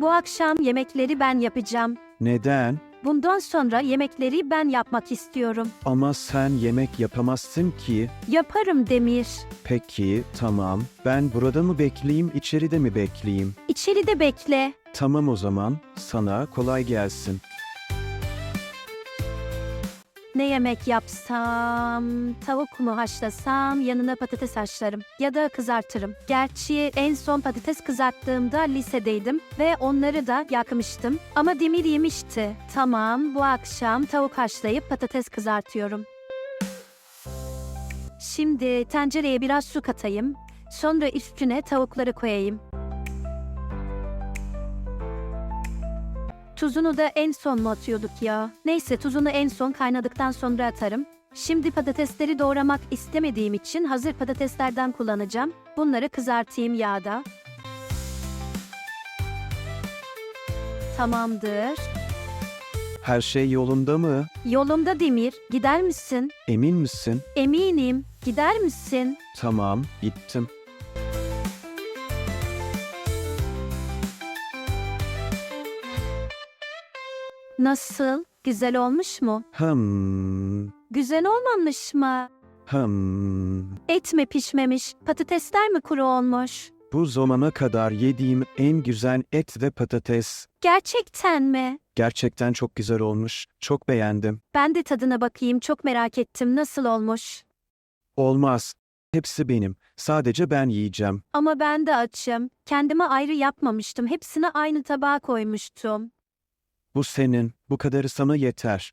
Bu akşam yemekleri ben yapacağım. Neden? Bundan sonra yemekleri ben yapmak istiyorum. Ama sen yemek yapamazsın ki. Yaparım Demir. Peki, tamam. Ben burada mı bekleyeyim, içeride mi bekleyeyim? İçeride bekle. Tamam o zaman. Sana kolay gelsin. Ne yemek yapsam? Tavuk mu haşlasam? Yanına patates haşlarım. Ya da kızartırım. Gerçi en son patates kızarttığımda lisedeydim ve onları da yakmıştım. Ama Demir yemişti. Tamam, bu akşam tavuk haşlayıp patates kızartıyorum. Şimdi tencereye biraz su katayım. Sonra üstüne tavukları koyayım. Tuzunu da en son mu atıyorduk ya? Neyse tuzunu en son kaynadıktan sonra atarım. Şimdi patatesleri doğramak istemediğim için hazır patateslerden kullanacağım. Bunları kızartayım yağda. Tamamdır. Her şey yolunda mı? Yolumda Demir. Gider misin? Emin misin? Eminim. Gider misin? Tamam, gittim. Nasıl? Güzel olmuş mu? Hım, Güzel olmamış mı? hım. Et mi pişmemiş? Patatesler mi kuru olmuş? Bu zamana kadar yediğim en güzel et ve patates. Gerçekten mi? Gerçekten çok güzel olmuş. Çok beğendim. Ben de tadına bakayım. Çok merak ettim. Nasıl olmuş? Olmaz. Hepsi benim. Sadece ben yiyeceğim. Ama ben de açım. Kendime ayrı yapmamıştım. Hepsini aynı tabağa koymuştum. Bu senin. Bu kadarı sana yeter.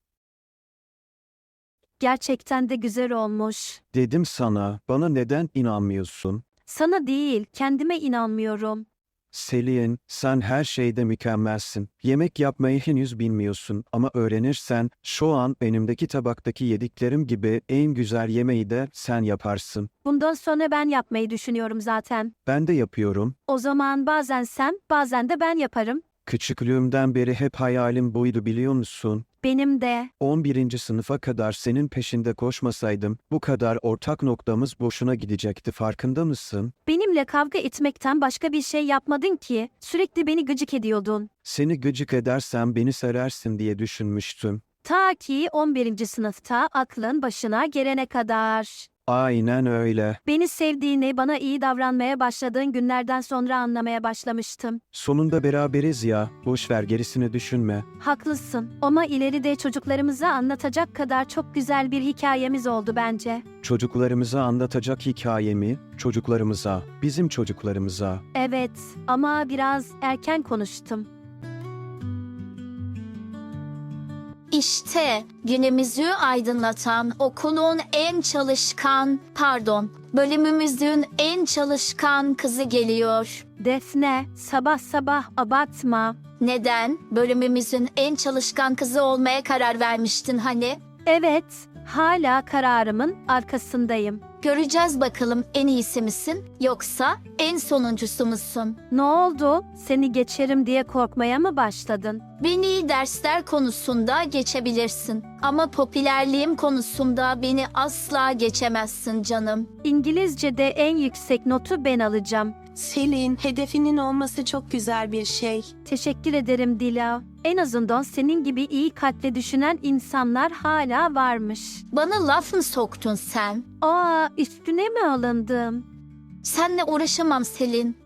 Gerçekten de güzel olmuş. Dedim sana. Bana neden inanmıyorsun? Sana değil, kendime inanmıyorum. Selin, sen her şeyde mükemmelsin. Yemek yapmayı henüz bilmiyorsun ama öğrenirsen şu an benimdeki tabaktaki yediklerim gibi en güzel yemeği de sen yaparsın. Bundan sonra ben yapmayı düşünüyorum zaten. Ben de yapıyorum. O zaman bazen sen, bazen de ben yaparım. Küçüklüğümden beri hep hayalim buydu biliyor musun? Benim de. 11. sınıfa kadar senin peşinde koşmasaydım bu kadar ortak noktamız boşuna gidecekti farkında mısın? Benimle kavga etmekten başka bir şey yapmadın ki. Sürekli beni gıcık ediyordun. Seni gıcık edersem beni seversin diye düşünmüştüm. Ta ki 11. sınıfta aklın başına gelene kadar. Aynen öyle. Beni sevdiğini, bana iyi davranmaya başladığın günlerden sonra anlamaya başlamıştım. Sonunda beraberiz ya. Boş ver gerisini düşünme. Haklısın. Ama ileride çocuklarımıza anlatacak kadar çok güzel bir hikayemiz oldu bence. Çocuklarımıza anlatacak hikayemi, çocuklarımıza, bizim çocuklarımıza. Evet, ama biraz erken konuştum. İşte günümüzü aydınlatan okulun en çalışkan, pardon, bölümümüzün en çalışkan kızı geliyor. Defne, sabah sabah abartma. Neden? Bölümümüzün en çalışkan kızı olmaya karar vermiştin hani? Evet, hala kararımın arkasındayım. Göreceğiz bakalım en iyisi misin yoksa en sonuncusu musun? Ne oldu? Seni geçerim diye korkmaya mı başladın? Beni dersler konusunda geçebilirsin ama popülerliğim konusunda beni asla geçemezsin canım. İngilizce'de en yüksek notu ben alacağım. Selin, hedefinin olması çok güzel bir şey. Teşekkür ederim Dila. En azından senin gibi iyi kalple düşünen insanlar hala varmış. Bana laf mı soktun sen? Aa, üstüne mi alındım? Senle uğraşamam Selin.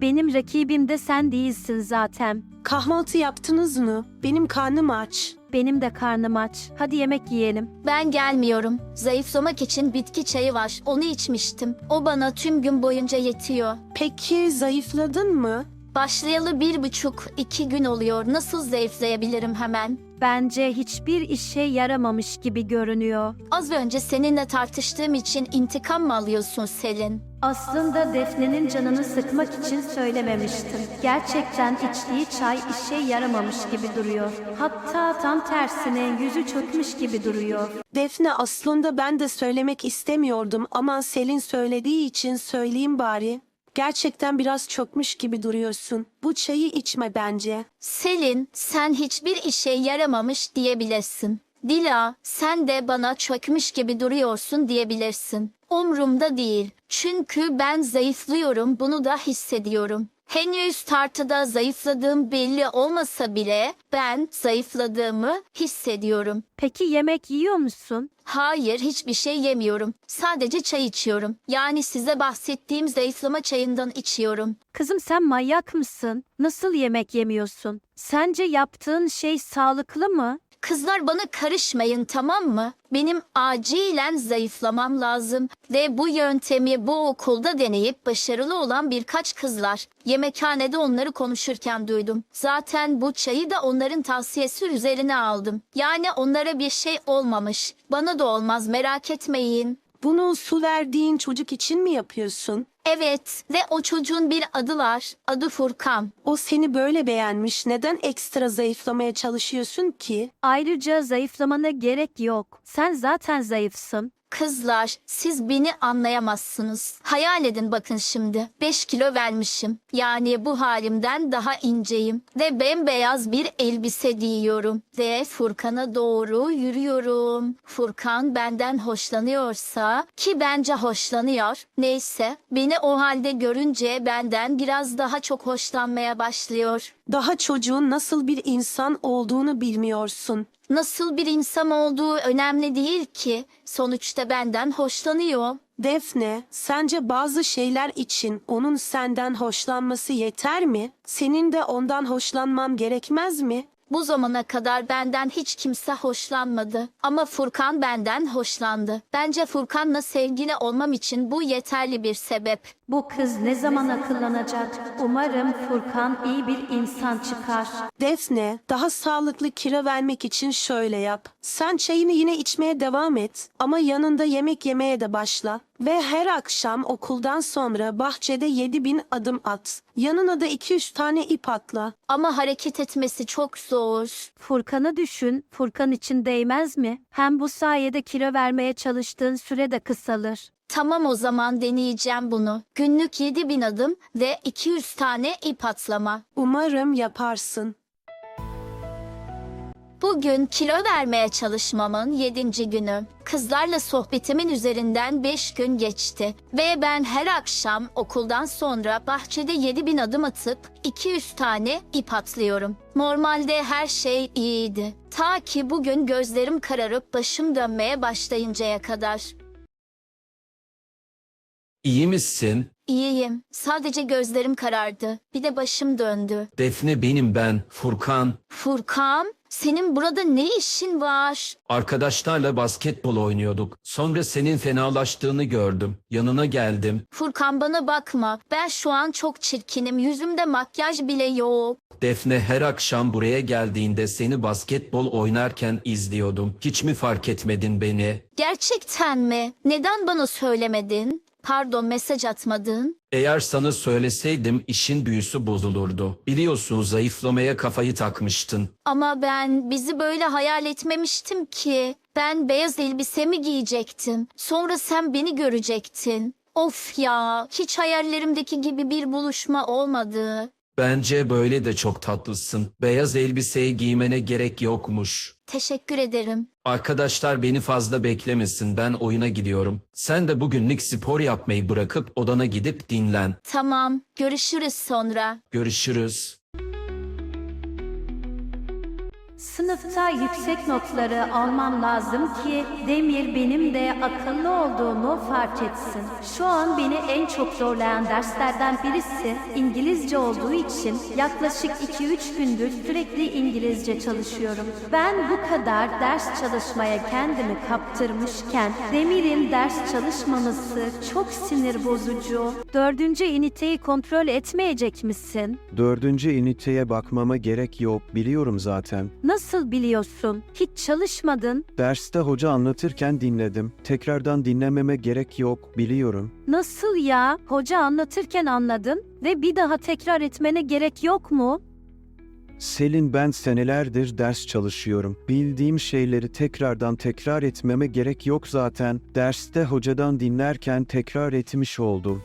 Benim rakibim de sen değilsin zaten. Kahvaltı yaptınız mı? Benim karnım aç. Benim de karnım aç. Hadi yemek yiyelim. Ben gelmiyorum. Zayıflamak için bitki çayı var. Onu içmiştim. O bana tüm gün boyunca yetiyor. Peki zayıfladın mı? Başlayalı bir buçuk, iki gün oluyor. Nasıl zayıflayabilirim hemen? Bence hiçbir işe yaramamış gibi görünüyor. Az önce seninle tartıştığım için intikam mı alıyorsun Selin? Aslında Defne'nin canını sıkmak için söylememiştim. Gerçekten içtiği çay işe yaramamış gibi duruyor. Hatta tam tersine yüzü çökmüş gibi duruyor. Defne aslında ben de söylemek istemiyordum ama Selin söylediği için söyleyeyim bari. Gerçekten biraz çökmüş gibi duruyorsun. Bu çayı içme bence. Selin, sen hiçbir işe yaramamış diyebilirsin. Dila, sen de bana çökmüş gibi duruyorsun diyebilirsin. Umrumda değil. Çünkü ben zayıflıyorum, bunu da hissediyorum. Henüz tartıda zayıfladığım belli olmasa bile ben zayıfladığımı hissediyorum. Peki yemek yiyor musun? Hayır, hiçbir şey yemiyorum. Sadece çay içiyorum. Yani size bahsettiğim zayıflama çayından içiyorum. Kızım sen manyak mısın? Nasıl yemek yemiyorsun? Sence yaptığın şey sağlıklı mı? Kızlar bana karışmayın tamam mı? Benim acilen zayıflamam lazım ve bu yöntemi bu okulda deneyip başarılı olan birkaç kızlar. Yemekhanede onları konuşurken duydum. Zaten bu çayı da onların tavsiyesi üzerine aldım. Yani onlara bir şey olmamış. Bana da olmaz merak etmeyin. Bunu su verdiğin çocuk için mi yapıyorsun? Evet ve o çocuğun bir adı var. Adı Furkan. O seni böyle beğenmiş. Neden ekstra zayıflamaya çalışıyorsun ki? Ayrıca zayıflamana gerek yok. Sen zaten zayıfsın. Kızlar, siz beni anlayamazsınız. Hayal edin bakın şimdi. 5 kilo vermişim. Yani bu halimden daha inceyim. Ve bembeyaz bir elbise giyiyorum. Ve Furkan'a doğru yürüyorum. Furkan benden hoşlanıyorsa, ki bence hoşlanıyor. Neyse, beni o halde görünce benden biraz daha çok hoşlanmaya başlıyor. Daha çocuğun nasıl bir insan olduğunu bilmiyorsun. Nasıl bir insan olduğu önemli değil ki. Sonuçta benden hoşlanıyor. Defne, sence bazı şeyler için onun senden hoşlanması yeter mi? Senin de ondan hoşlanman gerekmez mi? Bu zamana kadar benden hiç kimse hoşlanmadı. Ama Furkan benden hoşlandı. Bence Furkan'la sevgili olmam için bu yeterli bir sebep. Bu kız ne zaman akıllanacak? Umarım Furkan iyi bir insan çıkar. Defne, daha sağlıklı kilo vermek için şöyle yap. Sen çayını yine içmeye devam et ama yanında yemek yemeye de başla. Ve her akşam okuldan sonra bahçede 7000 adım at. Yanına da 200 tane ip atla. Ama hareket etmesi çok zor. Furkan'ı düşün. Furkan için değmez mi? Hem bu sayede kilo vermeye çalıştığın süre de kısalır. Tamam o zaman deneyeceğim bunu. Günlük 7000 adım ve 200 tane ip atlama. Umarım yaparsın. Bugün kilo vermeye çalışmamın 7. günü. Kızlarla sohbetimin üzerinden 5 gün geçti. Ve ben her akşam okuldan sonra bahçede 7000 adım atıp 200 tane ip atlıyorum. Normalde her şey iyiydi. Ta ki bugün gözlerim kararıp başım dönmeye başlayıncaya kadar. İyi misin? İyiyim. Sadece gözlerim karardı. Bir de başım döndü. Defne benim ben, Furkan. Furkan, senin burada ne işin var? Arkadaşlarla basketbol oynuyorduk. Sonra senin fenalaştığını gördüm. Yanına geldim. Furkan bana bakma. Ben şu an çok çirkinim. Yüzümde makyaj bile yok. Defne her akşam buraya geldiğinde seni basketbol oynarken izliyordum. Hiç mi fark etmedin beni? Gerçekten mi? Neden bana söylemedin? Pardon mesaj atmadın. Eğer sana söyleseydim işin büyüsü bozulurdu. Biliyorsun zayıflamaya kafayı takmıştın. Ama ben bizi böyle hayal etmemiştim ki. Ben beyaz elbisemi giyecektim. Sonra sen beni görecektin. Of ya, hiç hayallerimdeki gibi bir buluşma olmadı. Bence böyle de çok tatlısın. Beyaz elbiseyi giymene gerek yokmuş. Teşekkür ederim. Arkadaşlar beni fazla beklemesin ben oyuna gidiyorum. Sen de bugünlük spor yapmayı bırakıp odana gidip dinlen. Tamam, görüşürüz sonra. Görüşürüz. Sınıfta yüksek notları almam lazım ki Demir benim de akıllı olduğumu fark etsin. Şu an beni en çok zorlayan derslerden birisi İngilizce olduğu için yaklaşık 2-3 gündür sürekli İngilizce çalışıyorum. Ben bu kadar ders çalışmaya kendimi kaptırmışken Demir'in ders çalışmaması çok sinir bozucu. Dördüncü üniteyi kontrol etmeyecek misin? Dördüncü üniteye bakmama gerek yok, biliyorum zaten. Nasıl biliyorsun? Hiç çalışmadın. Derste hoca anlatırken dinledim. Tekrardan dinlememe gerek yok, biliyorum. Nasıl ya? Hoca anlatırken anladın ve bir daha tekrar etmene gerek yok mu? Selin ben senelerdir ders çalışıyorum. Bildiğim şeyleri tekrardan tekrar etmeme gerek yok zaten. Derste hocadan dinlerken tekrar etmiş oldum.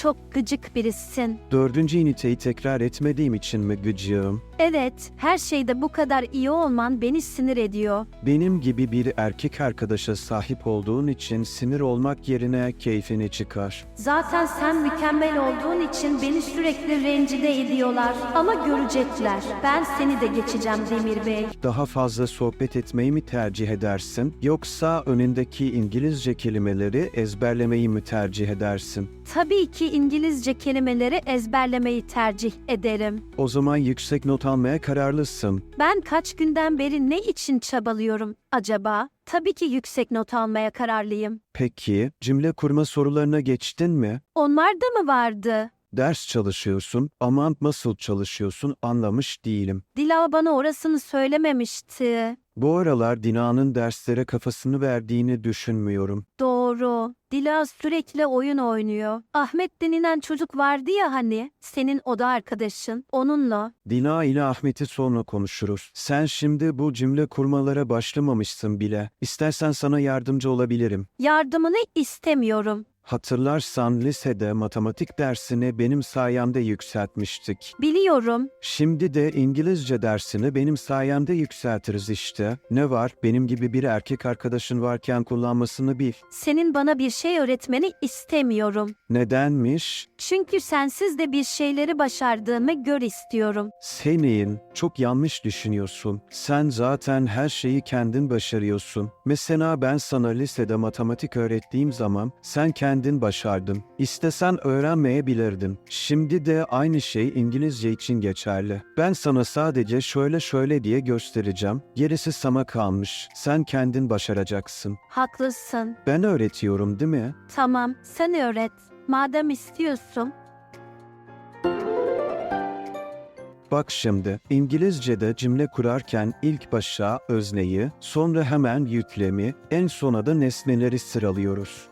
Çok gıcık birisin. Dördüncü üniteyi tekrar etmediğim için mi gıcığım? Evet, her şeyde bu kadar iyi olman beni sinir ediyor. Benim gibi bir erkek arkadaşa sahip olduğun için sinir olmak yerine keyfini çıkar. Zaten sen mükemmel olduğun için beni sürekli rencide ediyorlar. Ama görecekler. Ben seni de geçeceğim Demir Bey. Daha fazla sohbet etmeyi mi tercih edersin yoksa önündeki İngilizce kelimeleri ezberlemeyi mi tercih edersin? Tabii ki İngilizce kelimeleri ezberlemeyi tercih ederim. O zaman yüksek not almaya kararlısın. Ben kaç günden beri ne için çabalıyorum acaba? Tabii ki yüksek not almaya kararlıyım. Peki cümle kurma sorularına geçtin mi? Onlar da mı vardı? Ders çalışıyorsun ama nasıl çalışıyorsun anlamış değilim. Dila bana orasını söylememişti. Bu aralar Dina'nın derslere kafasını verdiğini düşünmüyorum. Doğru. Dila sürekli oyun oynuyor. Ahmet denilen çocuk vardı ya hani, senin oda arkadaşın. Onunla. Dina ile Ahmet'i sonra konuşuruz. Sen şimdi bu cümle kurmalara başlamamışsın bile. İstersen sana yardımcı olabilirim. Yardımını istemiyorum. Hatırlarsan lisede matematik dersini benim sayemde yükseltmiştik. Biliyorum. Şimdi de İngilizce dersini benim sayemde yükseltiriz işte. Ne var? Benim gibi bir erkek arkadaşın varken kullanmasını bil. Senin bana bir şey öğretmeni istemiyorum. Nedenmiş? Çünkü sensiz de bir şeyleri başardığımı gör istiyorum. Senin çok yanlış düşünüyorsun. Sen zaten her şeyi kendin başarıyorsun. Mesela ben sana lisede matematik öğrettiğim zaman sen kendin başardın. İstesen öğrenmeyebilirdin. Şimdi de aynı şey İngilizce için geçerli. Ben sana sadece şöyle şöyle diye göstereceğim. Gerisi sana kalmış. Sen kendin başaracaksın. Haklısın. Ben öğretiyorum değil mi? Tamam, sen öğret. Madem istiyorsun. Bak şimdi, İngilizce'de cümle kurarken ilk başa özneyi, sonra hemen yüklemi, en sona da nesneleri sıralıyoruz.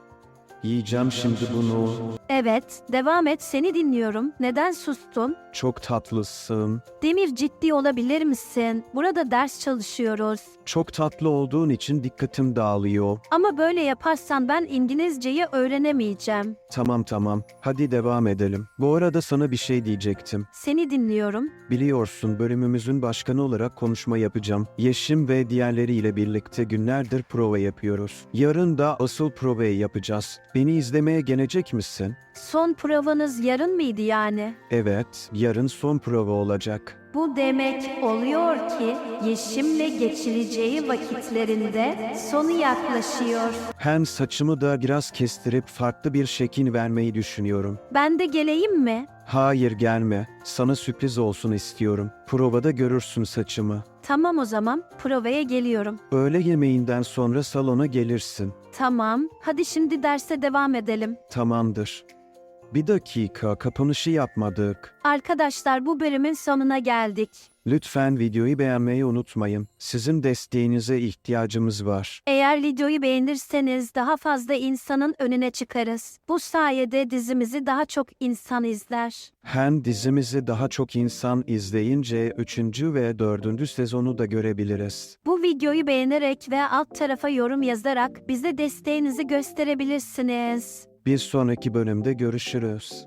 Yiyeceğim şimdi bunu. Evet, devam et. Seni dinliyorum. Neden sustun? Çok tatlısın. Demir ciddi olabilir misin? Burada ders çalışıyoruz. Çok tatlı olduğun için dikkatim dağılıyor. Ama böyle yaparsan ben İngilizceyi öğrenemeyeceğim. Tamam tamam, hadi devam edelim. Bu arada sana bir şey diyecektim. Seni dinliyorum. Biliyorsun bölümümüzün başkanı olarak konuşma yapacağım. Yeşim ve diğerleriyle birlikte günlerdir prova yapıyoruz. Yarın da asıl provayı yapacağız. Beni izlemeye gelecek misin? Son provanız yarın mıydı yani? Evet, yarın son prova olacak. Bu demek oluyor ki Yeşim'le geçireceği vakitlerinde sonu yaklaşıyor. Hem saçımı da biraz kestirip farklı bir şekil vermeyi düşünüyorum. Ben de geleyim mi? Hayır gelme, sana sürpriz olsun istiyorum. Provada görürsün saçımı. Tamam o zaman provaya geliyorum. Öğle yemeğinden sonra salona gelirsin. Tamam, hadi şimdi derse devam edelim. Tamamdır. Bir dakika, kapanışı yapmadık. Arkadaşlar bu bölümün sonuna geldik. Lütfen videoyu beğenmeyi unutmayın. Sizin desteğinize ihtiyacımız var. Eğer videoyu beğenirseniz daha fazla insanın önüne çıkarız. Bu sayede dizimizi daha çok insan izler. Hem dizimizi daha çok insan izleyince 3. ve 4. sezonu da görebiliriz. Bu videoyu beğenerek ve alt tarafa yorum yazarak bize desteğinizi gösterebilirsiniz. Bir sonraki bölümde görüşürüz.